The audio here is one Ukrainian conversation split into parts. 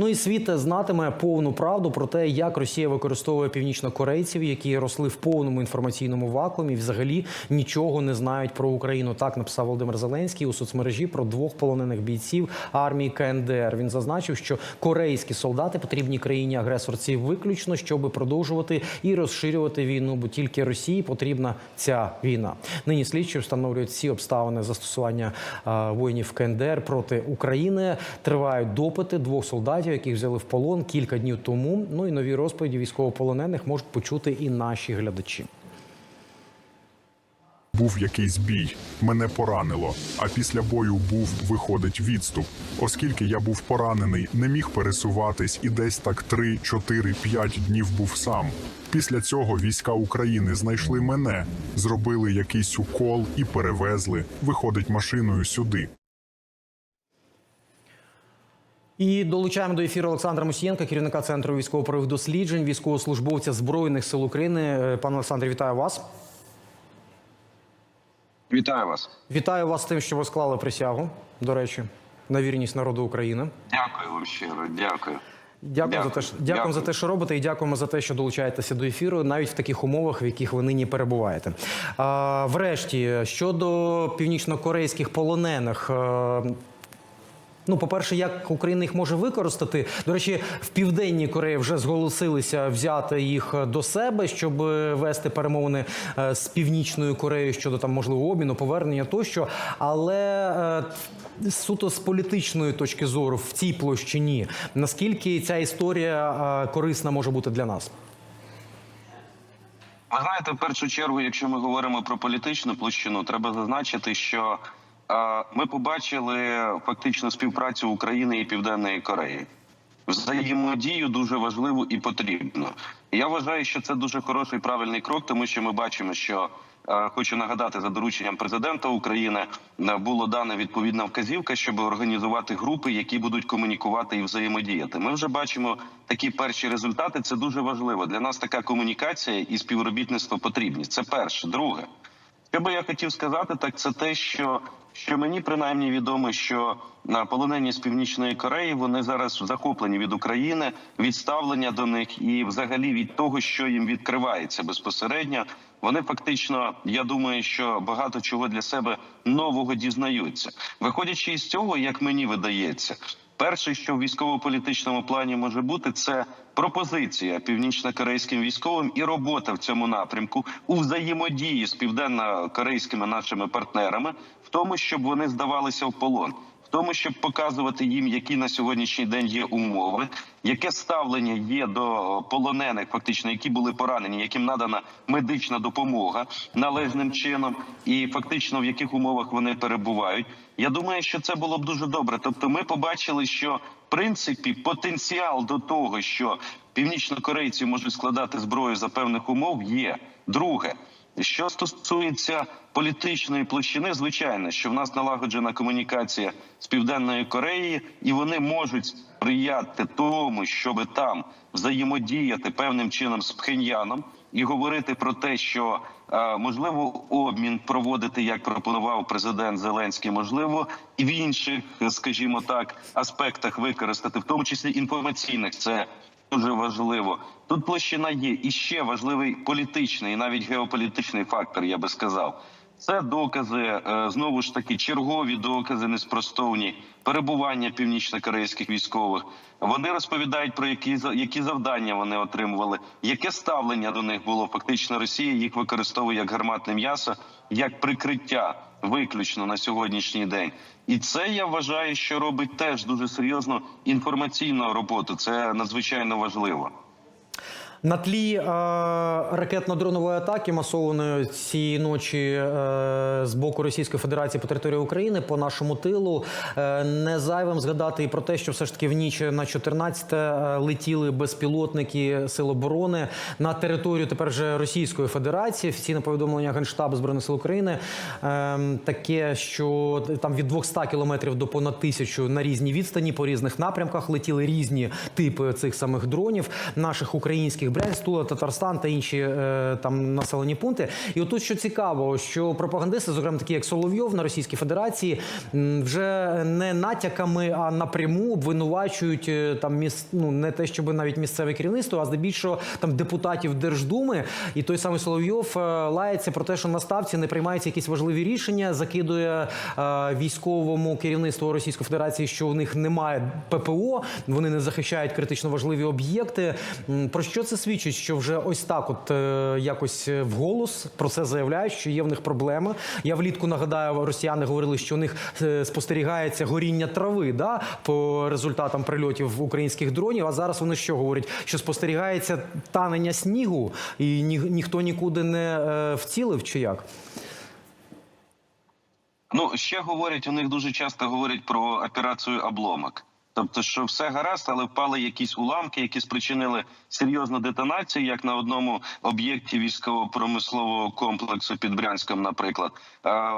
Ну і світ знатиме повну правду про те, як Росія використовує північнокорейців, які росли в повному інформаційному вакуумі, взагалі нічого не знають про Україну. Так написав Володимир Зеленський у соцмережі про двох полонених бійців армії КНДР. Він зазначив, що корейські солдати потрібні країні агресорці виключно, щоб продовжувати і розширювати війну, бо тільки Росії потрібна ця війна. Нині слідчі встановлюють всі обставини застосування воїнів КНДР проти України. Тривають допити двох солдатів, яких взяли в полон кілька днів тому. Ну і нові розповіді військовополонених можуть почути і наші глядачі. Був якийсь бій, мене поранило. А після бою був, виходить, відступ. Оскільки я був поранений, не міг пересуватись і десь так 3, 4, 5 днів був сам. Після цього війська України знайшли мене, зробили якийсь укол і перевезли. Виходить машиною сюди. І долучаємо до ефіру Олександра Мусієнка, керівника центру військово-правових досліджень, військовослужбовця збройних сил України. Е, Пане Олександре, вітаю вас. Вітаю вас. Вітаю вас з тим, що ви склали присягу. До речі, на вірність народу України. Дякую вам щиро. Дякую. Дякую, Дякую. за те, що дякуємо за те, що робите, і дякуємо за те, що долучаєтеся до ефіру, навіть в таких умовах, в яких ви нині перебуваєте. А, врешті щодо північнокорейських полонених. Е, Ну, по-перше, як Україна їх може використати? До речі, в південній Кореї вже зголосилися взяти їх до себе, щоб вести перемовини е, з північною Кореєю щодо там можливого обміну, повернення тощо. Але е, суто з політичної точки зору в цій площині, наскільки ця історія е, корисна може бути для нас? Ви знаєте, в першу чергу, якщо ми говоримо про політичну площину, треба зазначити, що е, ми побачили фактично співпрацю України і Південної Кореї. Взаємодію дуже важливу і потрібну. І Я вважаю, що це дуже хороший правильний крок, тому що ми бачимо, що е, хочу нагадати за дорученням президента України е, було дана відповідна вказівка, щоб організувати групи, які будуть комунікувати і взаємодіяти. Ми вже бачимо такі перші результати. Це дуже важливо для нас. Така комунікація і співробітництво потрібні. Це перше. Друге, що би я хотів сказати, так це те, що, що мені принаймні відомо, що на полонені з північної Кореї вони зараз захоплені від України, від ставлення до них і, взагалі, від того, що їм відкривається безпосередньо. Вони фактично, я думаю, що багато чого для себе нового дізнаються. Виходячи із цього, як мені видається, перше, що в військово-політичному плані може бути, це пропозиція північно-корейським військовим і робота в цьому напрямку у взаємодії з південно-корейськими нашими партнерами, в тому, щоб вони здавалися в полон. Тому, щоб показувати їм, які на сьогоднішній день є умови, яке ставлення є до полонених, фактично, які були поранені, яким надана медична допомога належним чином, і фактично в яких умовах вони перебувають. Я думаю, що це було б дуже добре. Тобто, ми побачили, що в принципі потенціал до того, що північнокорейці можуть складати зброю за певних умов, є друге. Що стосується політичної площини, звичайно, що в нас налагоджена комунікація з південною Кореєю, і вони можуть сприяти тому, щоб там взаємодіяти певним чином з Пхеньяном і говорити про те, що е, можливо обмін проводити, як пропонував президент Зеленський, можливо, і в інших, скажімо так, аспектах використати, в тому числі інформаційних, це дуже важливо. Тут площина є і ще важливий політичний, і навіть геополітичний фактор, я би сказав. Це докази е, знову ж таки чергові докази неспростовні перебування північно-корейських військових. Вони розповідають про які які завдання вони отримували, яке ставлення до них було. Фактично, Росія їх використовує як гарматне м'ясо, як прикриття виключно на сьогоднішній день. І це я вважаю, що робить теж дуже серйозну інформаційну роботу. Це надзвичайно важливо. На тлі е, ракетно-дронової атаки масованої цієї ночі е, з боку Російської Федерації по території України по нашому тилу е, не зайвим згадати і про те, що все ж таки в ніч на 14 е, летіли безпілотники Сил оборони на територію тепер вже Російської Федерації. Офіційне повідомлення Генштабу збройних сил України е, таке, що там від 200 кілометрів до понад тисячу на різній відстані по різних напрямках летіли різні типи цих самих дронів наших українських їх Брянськ, Тула, Татарстан та інші е, там населені пункти. І отут що цікаво, що пропагандисти, зокрема такі як Соловйов на Російській Федерації, вже не натяками, а напряму обвинувачують е, там міс, ну не те, щоб навіть місцеве керівництво, а здебільшого там депутатів Держдуми. І той самий Соловйов е, лається про те, що на ставці не приймаються якісь важливі рішення, закидує військовому керівництву Російської Федерації, що у них немає ППО, вони не захищають критично важливі об'єкти. Про що це свідчить? Що вже ось так, от е, якось е, вголос про це заявляють, що є в них проблеми. Я влітку нагадаю, росіяни говорили, що у них е, спостерігається горіння трави да, по результатам прильотів українських дронів. А зараз вони що говорять? Що спостерігається танення снігу, і ні, ніхто нікуди не вцілив, чи як? Ну ще говорять, у них дуже часто говорять про операцію обломок. Тобто, що все гаразд, але впали якісь уламки, які спричинили серйозну детонацію, як на одному об'єкті військово-промислового комплексу під Брянськом, наприклад.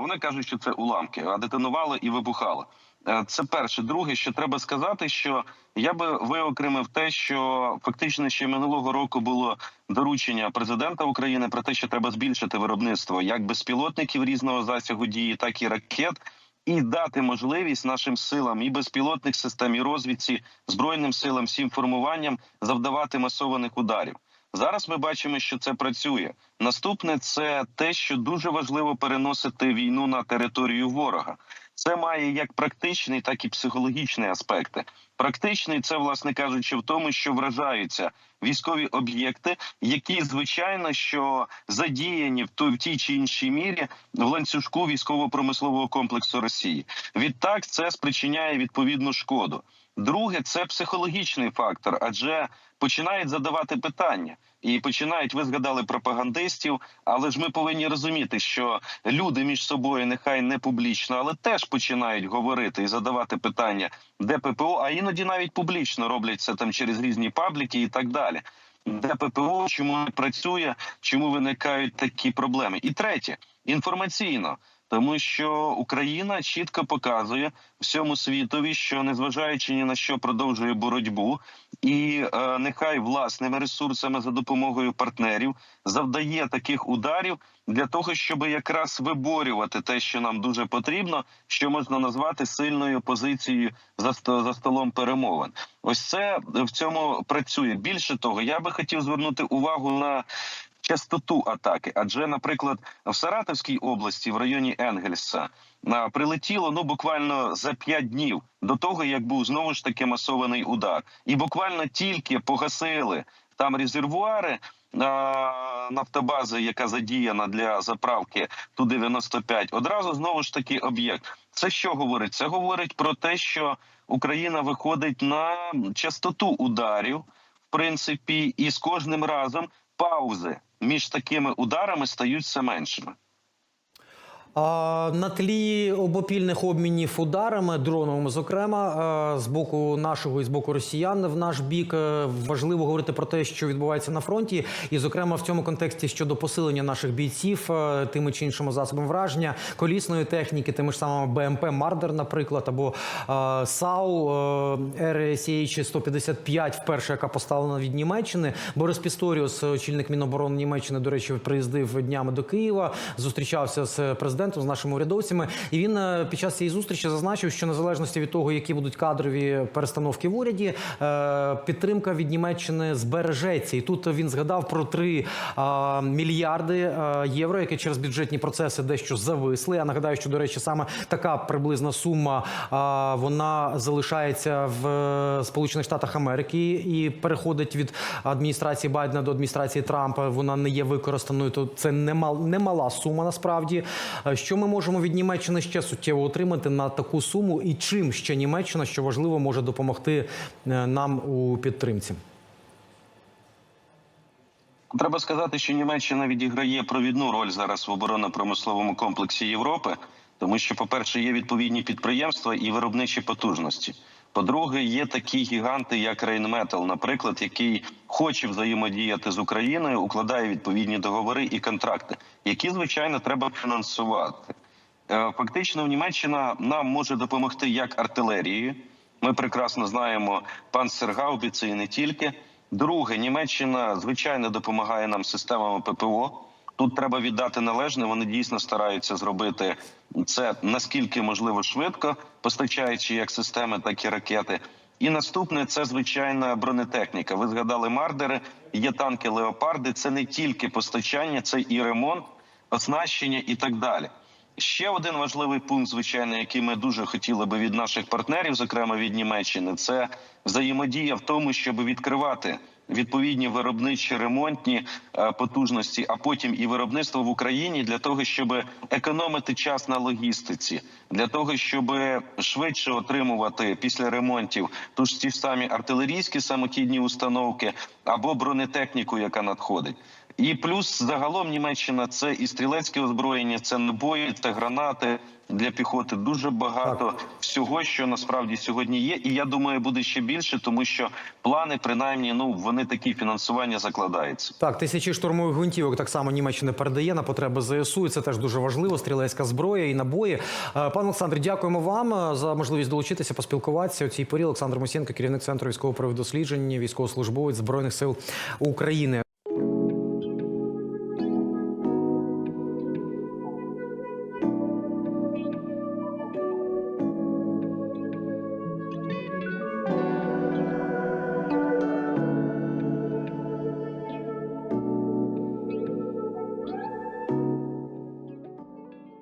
Вони кажуть, що це уламки, а детонувало і вибухало. Е, Це перше. Друге, що треба сказати, що я би виокремив те, що фактично ще минулого року було доручення президента України про те, що треба збільшити виробництво як безпілотників різного засягу дії, так і ракет. І дати можливість нашим силам і безпілотних систем, і розвідці, збройним силам, всім формуванням завдавати масованих ударів. Зараз ми бачимо, що це працює. Наступне це те, що дуже важливо переносити війну на територію ворога. Це має як практичний, так і психологічний аспекти. Практичний це, власне кажучи, в тому, що вражаються військові об'єкти, які звичайно що задіяні в той в тій чи іншій мірі в ланцюжку військово-промислового комплексу Росії. Відтак це спричиняє відповідну шкоду. Друге, це психологічний фактор, адже починають задавати питання. І починають, ви згадали пропагандистів, але ж ми повинні розуміти, що люди між собою нехай не публічно, але теж починають говорити і задавати питання, де ППО, а іноді навіть публічно роблять це там через різні пабліки і так далі. Де ППО, чому не працює, чому виникають такі проблеми? І третє інформаційно. Тому що Україна чітко показує всьому світові, що незважаючи ні на що продовжує боротьбу, і е, нехай власними ресурсами за допомогою партнерів завдає таких ударів для того, щоб якраз виборювати те, що нам дуже потрібно, що можна назвати сильною позицією за за столом перемовин. Ось це в цьому працює. Більше того, я би хотів звернути увагу на частоту атаки. Адже, наприклад, в Саратовській області, в районі Енгельса, прилетіло ну буквально за п'ять днів до того, як був знову ж таки масований удар, і буквально тільки погасили там резервуари. Нафтобази, яка задіяна для заправки ту 95 одразу знову ж таки об'єкт. Це що говорить? Це говорить про те, що Україна виходить на частоту ударів, в принципі, і з кожним разом паузи між такими ударами стають все меншими. На тлі обопільних обмінів ударами дроновими, зокрема, з боку нашого і з боку росіян в наш бік е, важливо говорити про те, що відбувається на фронті, і зокрема в цьому контексті щодо посилення наших бійців е, тими чи іншими засобами враження, колісної техніки, тими ж самими БМП Мардер, наприклад, або САУ е, RSH 155 вперше, яка поставлена від Німеччини. Борис Пісторіус, очільник Міноборони Німеччини, до речі, приїздив днями до Києва, зустрічався з президентом, з нашими урядовцями. І він е, під час цієї зустрічі зазначив, що незалежності від того, які будуть кадрові перестановки в уряді, е, підтримка від Німеччини збережеться. І тут він згадав про 3 е, мільярди євро, які через бюджетні процеси дещо зависли. Я нагадаю, що до речі, саме така приблизна сума вона залишається в Сполучених Штатах Америки і переходить від адміністрації Байдена до адміністрації Трампа. Вона не є використаною. То це немал, немала сума насправді. Що ми можемо від Німеччини ще суттєво отримати на таку суму, і чим ще Німеччина, що важливо, може допомогти е, нам у підтримці? Треба сказати, що Німеччина відіграє провідну роль зараз в оборонно-промисловому комплексі Європи, тому що, по-перше, є відповідні підприємства і виробничі потужності. По-друге, є такі гіганти, як Рейнметал, наприклад, який хоче взаємодіяти з Україною, укладає відповідні договори і контракти, які звичайно треба фінансувати. Е, Фактично, Німеччина нам може допомогти як артилерією. Ми прекрасно знаємо панцергаубіці і не тільки. Друге, Німеччина звичайно допомагає нам системами ППО. Тут треба віддати належне. Вони дійсно стараються зробити це наскільки можливо швидко, постачаючи як системи, так і ракети. І наступне це звичайна бронетехніка. Ви згадали мардери, є танки леопарди. Це не тільки постачання, це і ремонт, оснащення і так далі. Ще один важливий пункт, звичайно, який ми дуже хотіли би від наших партнерів, зокрема від Німеччини, це взаємодія в тому, щоб відкривати відповідні виробничі ремонтні е, потужності, а потім і виробництво в Україні для того, щоб економити час на логістиці, для того, щоб швидше отримувати після ремонтів ту ж ті самі артилерійські самохідні установки або бронетехніку, яка надходить. І плюс загалом Німеччина це і стрілецьке озброєння, це набої та гранати для піхоти. Дуже багато всього, що насправді сьогодні є. І я думаю, буде ще більше, тому що плани, принаймні, ну вони такі фінансування закладаються. Так, тисячі штурмових гвинтівок так само Німеччина передає на потреби ЗСУ. І це теж дуже важливо. Стрілецька зброя і набої. Е, Пане Олександр, дякуємо вам е, за можливість долучитися, поспілкуватися. У цій порі Олександр Мосєнко, керівник центру військово досліджень, військовослужбовець збройних сил України.